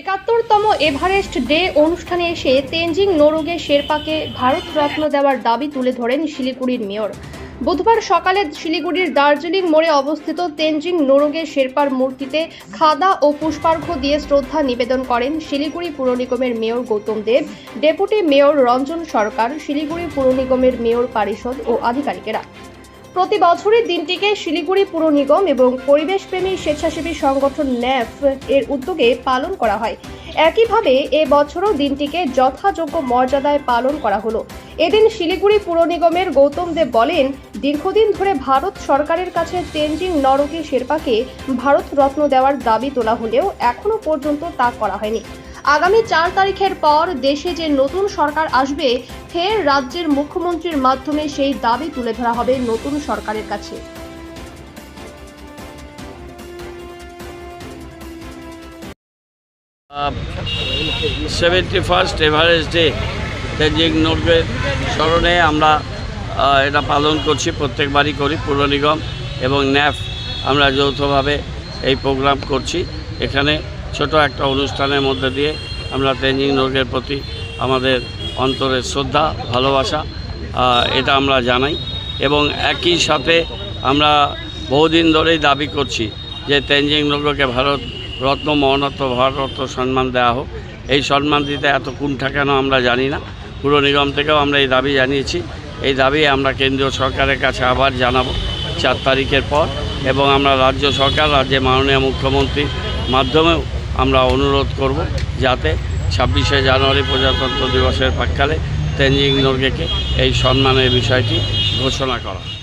একাত্তরতম Everest day অনুষ্ঠানে এসে তেনজিং নোরগে শেরপাকে ভারত রত্ন দেওয়ার দাবি তুলে ধরেন শিলিগুড়ির মেয়র। বুধবার সকালে শিলিগুড়ির দার্জিলিং মোড়ে অবস্থিত তেনজিং নোরগে শেরপার মূর্তিতে খাদা ও পুষ্পার্ঘ দিয়ে শ্রদ্ধা নিবেদন করেন শিলিগুড়ি পুর নিগমের mayor Gautam Deb, deputy mayor Ranjan Sarkar, Siliguri পুর নিগমের মেয়র পরিষদ ও আধিকারিকেরা। প্রতি বছরের দিনটিকে শিলিগুড়ি পুর নিগম এবং পরিবেশপ্রেমী স্বেচ্ছাসেবী সংগঠন ন্যাফ এর উদ্যোগে পালন করা হয়। একইভাবে এ বছরও দিনটিকে যথাযোগ্য মর্যাদায় পালন করা হলো। এদিন শিলিগুড়ি পুর নিগমের গৌতম দেব বলেন, দীর্ঘদিন ধরে ভারত সরকারের কাছে তেনজিং নরকে শেরপাকে ভারত রত্ন দেওয়ার দাবি তোলা হলেও এখনও পর্যন্ত তা করা হয়নি। আগামী চার তারিখের পর দেশে যে নতুন সরকার আসবে, ফের রাজ্যের মুখ্যমন্ত্রীর মাধ্যমে সেই দাবি তুলে ধরা হবে নতুন সরকারের কাছে। Seventy first Everest day, Tenzing নোরগের স্মরণে আমরা এটা পালন করছি, প্রত্যেকবারই করি, পুর নিগম এবং ন্যাফ, আমরা যৌথভাবে এই প্রোগ্রাম করছি। এখানে ছোট একটা অনুষ্ঠানের মধ্যে দিয়ে আমরা তেজিং নোরগের প্রতি আমাদের অন্তরের শ্রদ্ধা, ভালোবাসা এটা আমরা জানাই এবং একই সাথে আমরা বহুদিন ধরেই দাবি করছি যে তেনজিং নোরগকে ভারত রত্ন মরণত্ব ভারতরত্ন সম্মান দেওয়া হোক। এই সম্মান দিতে এত কুণ্ঠা কেন আমরা জানি না। পুর নিগম থেকেও আমরা এই দাবি জানিয়েছি। এই দাবি আমরা কেন্দ্রীয় সরকারের কাছে আবার জানাব চার তারিখের পর এবং আমরা রাজ্য সরকার, রাজ্যের মাননীয় মুখ্যমন্ত্রীর মাধ্যমেও আমরা অনুরোধ করব যাতে ছাব্বিশে জানুয়ারি প্রজাতন্ত্র দিবসের প্রাক্কালে তেনজিং নোরগেকে এই সম্মানের বিষয়টি ঘোষণা করা।